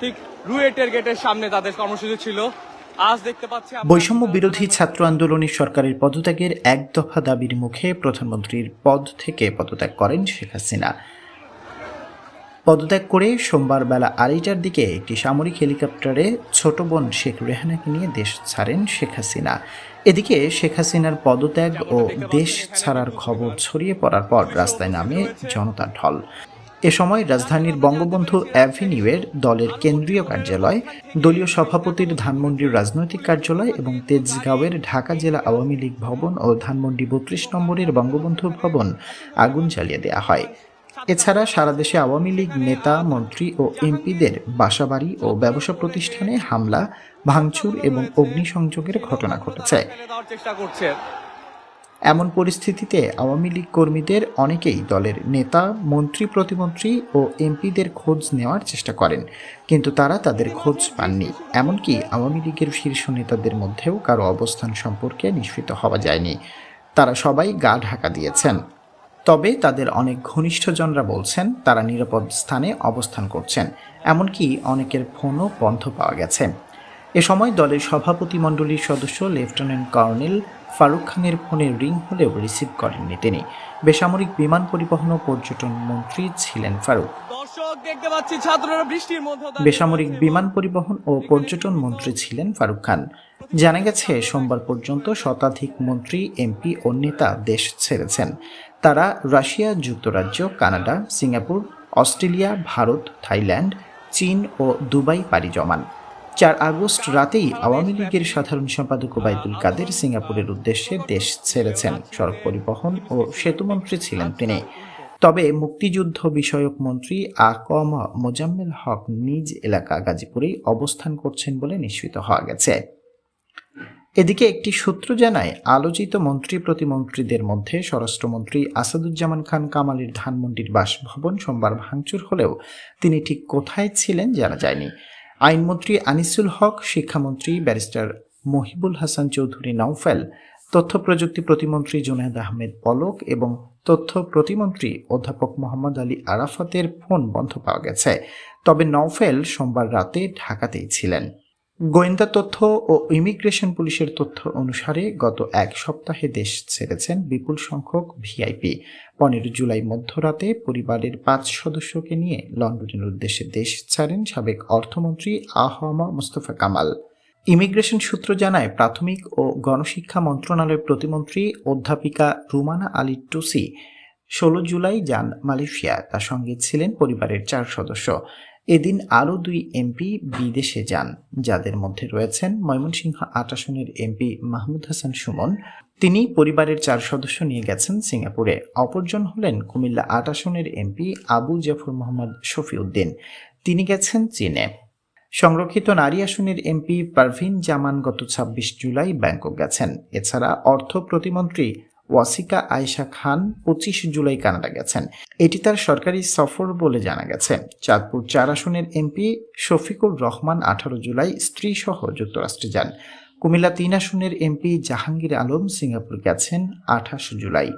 ঠিক রুয়েটের গেটের সামনে তাদের কর্মসূচি ছিল। আজ দেখতে পাচ্ছি বৈষম্য বিরোধী ছাত্র আন্দোলনে সরকারের পদত্যাগের এক দফা দাবির মুখে প্রধানমন্ত্রীর পদ থেকে পদত্যাগ করেন শেখ হাসিনা। পদত্যাগ করে সোমবার বেলা আড়াইটার দিকে একটি সামরিক হেলিকপ্টারে ছোট বোন শেখ রেহানাকে নিয়ে দেশ ছাড়েন শেখ হাসিনা। এদিকে শেখ হাসিনার পদত্যাগ ও দেশ ছাড়ার খবর ছড়িয়ে পড়ার পর রাস্তায় নামে জনতার ঢল। এ সময় রাজধানীর বঙ্গবন্ধু অ্যাভিনিউয়ের দলের কেন্দ্রীয় কার্যালয়, দলীয় সভাপতির ধানমন্ডির রাজনৈতিক কার্যালয় এবং তেজগাঁওয়ের ঢাকা জেলা আওয়ামী লীগ ভবন ও ধানমন্ডি বত্রিশ নম্বরের বঙ্গবন্ধু ভবন আগুন জ্বালিয়ে দেওয়া হয়। এছাড়া সারা দেশে আওয়ামী লীগ নেতা, মন্ত্রী ও এমপিদের বাসাবাড়ি ও ব্যবসা প্রতিষ্ঠানে হামলা, ভাঙচুর এবং অগ্নিসংযোগের ঘটনা ঘটেছে। এমন পরিস্থিতিতে আওয়ামী লীগ কর্মীদের অনেকেই দলের নেতা, মন্ত্রী, প্রতিমন্ত্রী ও এমপিদের খোঁজ নেওয়ার চেষ্টা করেন, কিন্তু তারা তাদের খোঁজ পাননি। এমনকি আওয়ামী লীগের শীর্ষ নেতাদের মধ্যেও কারও অবস্থান সম্পর্কে নিশ্চিত হওয়া যায়নি। তারা সবাই গা ঢাকা দিয়েছেন। তবে তাদের অনেক ঘনিষ্ঠজনরা বলছেন, তারা নিরাপদ স্থানে অবস্থান করছেন, এমনকি অনেকের ফোনও বন্ধ পাওয়া গেছে। এ সময় দলের সভাপতি মণ্ডলীর সদস্য লেফটেন্যান্ট কর্নেল ফারুক খানের ফোনে রিং হলেও রিসিভ করেননি তিনি। বেসামরিক বিমান পরিবহন ও পর্যটন মন্ত্রী ছিলেন ফারুক। দেখতে পাচ্ছি ছাত্ররা বৃষ্টির মধ্যে বেসামরিক বিমান পরিবহন ও পর্যটন মন্ত্রী ছিলেন ফারুক খান। জানা গেছে সোমবার পর্যন্ত শতাধিক মন্ত্রী এমপি ও নেতা দেশ ছেড়েছেন। তারা রাশিয়া যুক্তরাজ্য Canada Singapore Australia Bharat Thailand চীন ও দুবাই পাড়ি জমান। চার আগস্ট রাতেই আওয়ামী লীগের সাধারণ সম্পাদক ওবায়দুল কাদের সিঙ্গাপুরের উদ্দেশ্যে দেশ ছেড়েছেন। সড়ক পরিবহন ও সেতুমন্ত্রী ছিলেন তিনি। তবে মুক্তিযুদ্ধ বিষয়ক মন্ত্রী আকম মোজাম্মেল হক নিজ এলাকা গাজীপুরেই অবস্থান করছেন বলে নিশ্চিত হওয়া গেছে। এদিকে একটি সূত্র জানায়, আলোচিত মন্ত্রী প্রতিমন্ত্রীদের মধ্যে স্বরাষ্ট্রমন্ত্রী আসাদুজ্জামান খান কামালের ধানমন্ডির বাসভবন সোমবার ভাঙচুর হলেও তিনি ঠিক কোথায় ছিলেন জানা যায়নি। আইনমন্ত্রী আনিসুল হক, শিক্ষামন্ত্রী ব্যারিস্টার মহিবুল হাসান চৌধুরী নৌফেল তথ্য প্রযুক্তি প্রতিমন্ত্রী জুনায়দ আহমেদ পলক এবং তথ্য প্রতিমন্ত্রী অধ্যাপক মোহাম্মদ আলী আরাফাতের ফোন বন্ধ পাওয়া গেছে। তবে নওফেল সোমবার রাতে ঢাকাতেই ছিলেন। গোয়েন্দা তথ্য ও ইমিগ্রেশন পুলিশের তথ্য অনুসারে গত এক সপ্তাহে দেশ ছেড়েছেন বিপুল সংখ্যক ভিআইপি। পনেরো জুলাই মধ্যরাতে পরিবারের পাঁচ সদস্যকে নিয়ে লন্ডনের উদ্দেশ্যে দেশ ছাড়েন সাবেক অর্থমন্ত্রী আহমা মুস্তফা কামাল। ইমিগ্রেশন সূত্র জানায়, প্রাথমিক ও গণশিক্ষা মন্ত্রণালয়ের প্রতিমন্ত্রী অধ্যাপিকা রুমানা আলী টুসি ষোলো জুলাই যান মালয়েশিয়া। তার সঙ্গে ছিলেন পরিবারের চার সদস্য। এদিন আরও দুই এমপি বিদেশে যান, যাদের মধ্যে রয়েছেন ময়মনসিংহ আট আসনের এমপি মাহমুদ হাসান সুমন। তিনি পরিবারের চার সদস্য নিয়ে গেছেন সিঙ্গাপুরে। অপরজন হলেন কুমিল্লা আট আসনের এমপি আবু জাফর মোহাম্মদ শফিউদ্দিন। তিনি গেছেন চীনে। সংরক্ষিত নারী আসনের এমপি পারভিন জামান গত ছাব্বিশ জুলাই ব্যাংকক গেছেন। এছাড়া অর্থ প্রতিমন্ত্রী ওয়াসিকা আয়েশা খান পঁচিশ জুলাই কানাডা গেছেন। এটি তার সরকারি সফর বলে জানা গেছে। চাঁদপুর চার আসনের এমপি শফিকুর রহমান আঠারো জুলাই স্ত্রী সহ যুক্তরাষ্ট্রে যান। কুমিল্লা তিন আসনের এমপি জাহাঙ্গীর আলম সিঙ্গাপুর গেছেন আঠাশ জুলাই।